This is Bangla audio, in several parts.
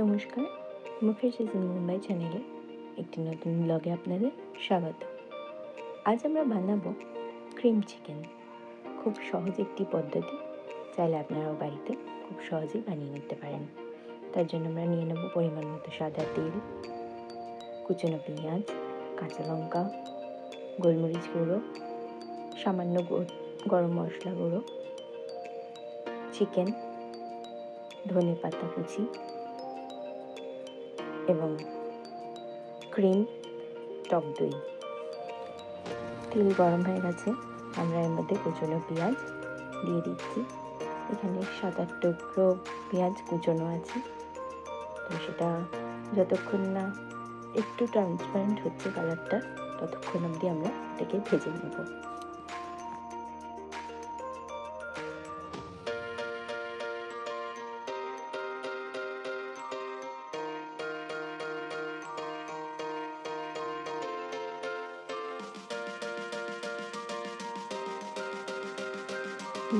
নমস্কার, মুখেশ ইজ ইন মুম্বাই চ্যানেলে একটি নতুন ব্লগে আপনাদের স্বাগত। আজ আমরা বানাবো ক্রিম চিকেন খুব সহজ একটি পদ্ধতি, চাইলে আপনারাও বাড়িতে খুব সহজেই বানিয়ে নিতে পারেন। তার জন্য আমরা নিয়ে নেব পরিমাণ মতো সাদা তেল, কুচনো পেঁয়াজ, কাঁচা লঙ্কা, গোলমরিচ গুঁড়ো, সামান্য গরম মশলা গুঁড়ো চিকেন ধনে পাতা কুচি এবং ক্রিম টক দই। তেল গরম হয়ে গেছে। আমরা এর মধ্যে কুচনো পেঁয়াজ দিয়ে দিচ্ছি। এখানে সাত আট টুকরো পেঁয়াজ কুচনো আছে। তো সেটা যতক্ষণ না একটু ট্রান্সপারেন্ট হচ্ছে কালারটা ততক্ষণ অবধি আমরা এটাকে ভেজে নেব।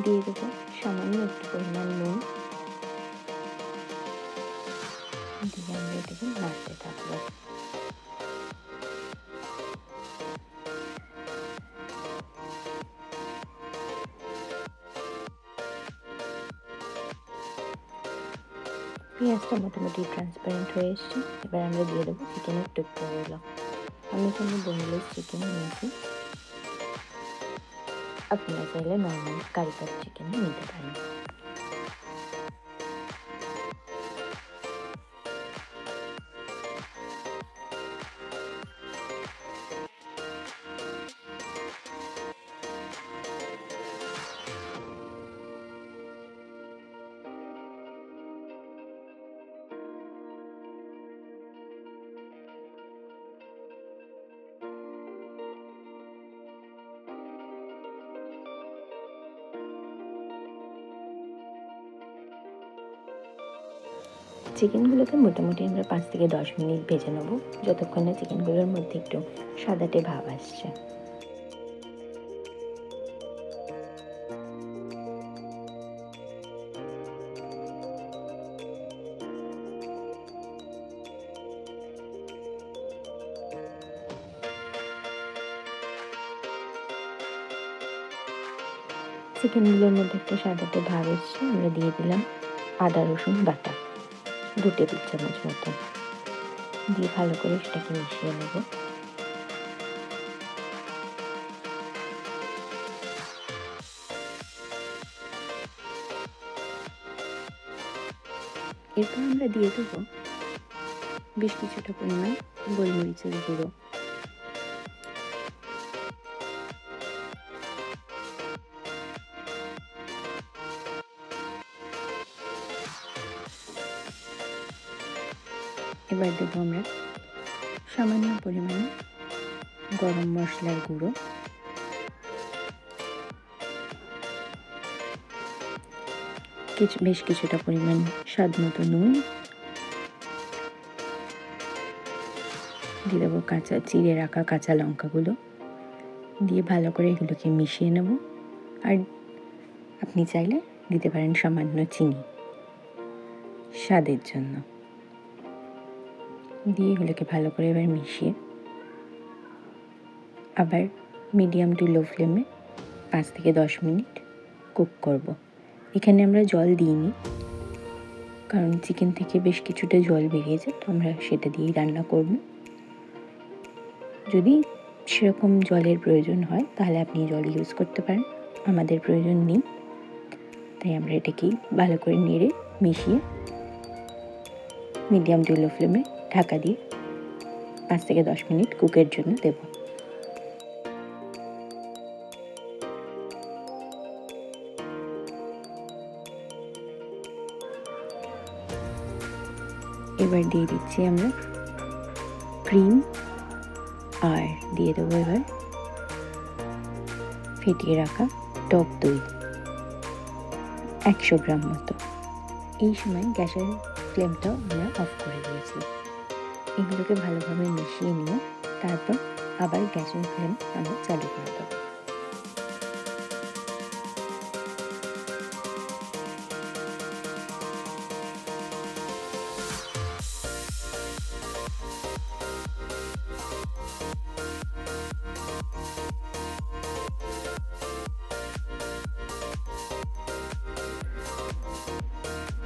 দিয়ে দেবো। সামান্য একটু পরিমাণ নুন। দিয়ে আমরা এটাকে নাড়তে থাকব। পেঁয়াজটা মোটামুটি ট্রান্সপারেন্ট হয়ে এসছে। এবার আমরা দিয়ে দেবো চিকেনের টুকরোগুলো। আমি এখানে বোনলেস চিকেন নিয়েছি। আপনারা চাইলে নর্মাল কারি কাপ চিকেন নিতে পারেন চিকেনগুলোকে মোটামুটি আমরা পাঁচ থেকে দশ মিনিট ভেজে নেব, যতক্ষণ না চিকেনগুলোর মধ্যে একটু সাদাটে ভাব আসছে। চিকেনগুলোর মধ্যে একটু সাদাটে ভাব এসছে, আমরা দিয়ে দিলাম আদা রসুন বাটা। দু টেবিল চামচ মতো। দিয়ে ভালো করে সেটাকে মিশিয়ে নেব। এরপর আমরা দিয়ে দেবো বেশ কিছুটা পরিমাণ গোলমরিচের গুঁড়ো। এবার দেবো আমরা সামান্য পরিমাণে গরম মশলার গুঁড়ো। কিছু, বেশ কিছুটা পরিমাণ স্বাদ মতো নুন। দিয়ে দেবো কাঁচা, চিড়ে রাখা কাঁচা লঙ্কাগুলো। দিয়ে ভালো করে এগুলোকে মিশিয়ে নেব। আর আপনি চাইলে দিতে পারেন সামান্য চিনি স্বাদের জন্য। দিয়ে এগুলোকে ভালো করে এবার মিশিয়ে আবার মিডিয়াম টু লো ফ্লেমে পাঁচ থেকে দশ মিনিট কুক করব। এখানে আমরা জল দিইনি, কারণ চিকেন থেকে বেশ কিছুটা জল বেরিয়েছে, তো আমরা সেটা দিয়েই রান্না করব যদি সেরকম জলের প্রয়োজন হয়, তাহলে আপনি জল ইউজ করতে পারেন, আমাদের প্রয়োজন নেই তাই আমরা এটাকেই ভালো করে নেড়ে মিশিয়ে মিডিয়াম টু লো ফ্লেমে ঢাকা দিয়ে পাঁচ থেকে দশ মিনিট কুকের জন্য দেব। এবার দিয়ে দিচ্ছি আমরা ক্রিম আর দিয়ে দেবো এবার ফেটিয়ে রাখা টক দই একশো গ্রাম মতো। এই সময় গ্যাসের ফ্লেমটাও আমরা অফ করে দিয়েছি। এগুলোকে ভালোভাবে মিশিয়ে নিয়ে তারপর আবার গ্যাসের ফ্লেম আমরা চালু করে দেবো।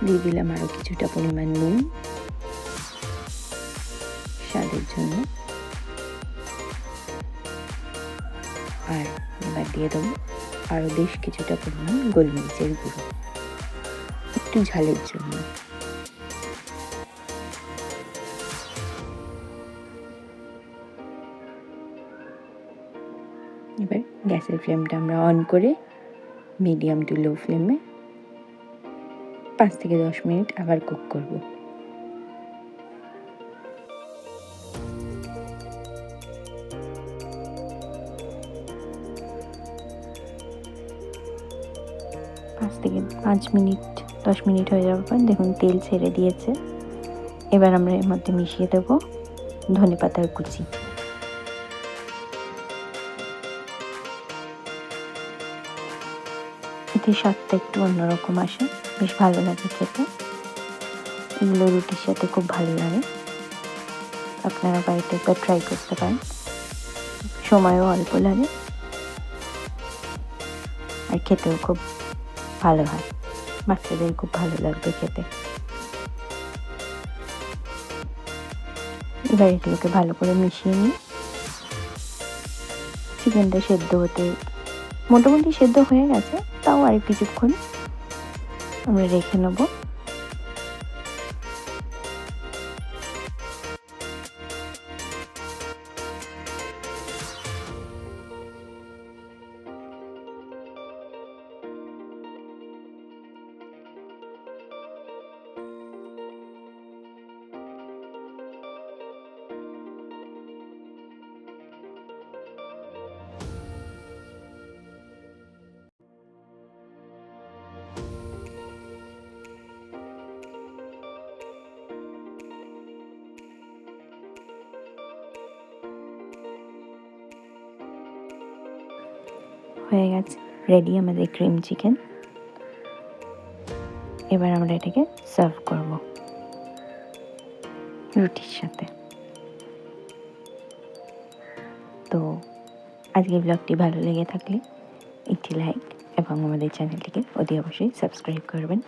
দিয়ে দিলাম আরও কিছুটা পরিমাণ নুন। জন্য আর এবার দিয়ে দেবো আরও বেশ কিছুটা পরিমাণ গোলমরিচের গুঁড়ো, একটু ঝালের জন্য। এবার গ্যাসের ফ্লেমটা আমরা অন করে মিডিয়াম টু লো ফ্লেমে পাঁচ থেকে দশ মিনিট আবার কুক করব। থেকে পাঁচ মিনিট, দশ মিনিট হয়ে যাওয়ার পর দেখুন তেল ছেড়ে দিয়েছে। এবার আমরা এর মধ্যে মিশিয়ে দেবো ধনে পাতার কুচি। এতে স্বাদটা একটু অন্যরকম আসে, বেশ ভালো লাগে খেতে। এগুলো রুটির সাথে খুব ভালো লাগে। আপনারা বাড়িতে একবার ট্রাই করতে পারেন। সময়ও অল্প লাগে। আর খেতেও খুব ভালো হয়। বাচ্চাদের খুব ভালো লাগবে খেতে। এবার এগুলোকে ভালো করে মিশিয়ে নিই। চিকেনটা সেদ্ধ হতে মোটামুটি সেদ্ধ হয়ে গেছে, তাও আর কিছুক্ষণ আমরা রেখে নেব। হয়ে গেছে। রেডি আমাদের ক্রিম চিকেন এবার আমরা এটাকে সার্ভ করব। রুটির সাথে। তো আজকের ব্লগটি ভালো লেগে থাকলে, একটি লাইক এবং আমাদের চ্যানেলটিকে অতি অবশ্যই সাবস্ক্রাইব করবেন।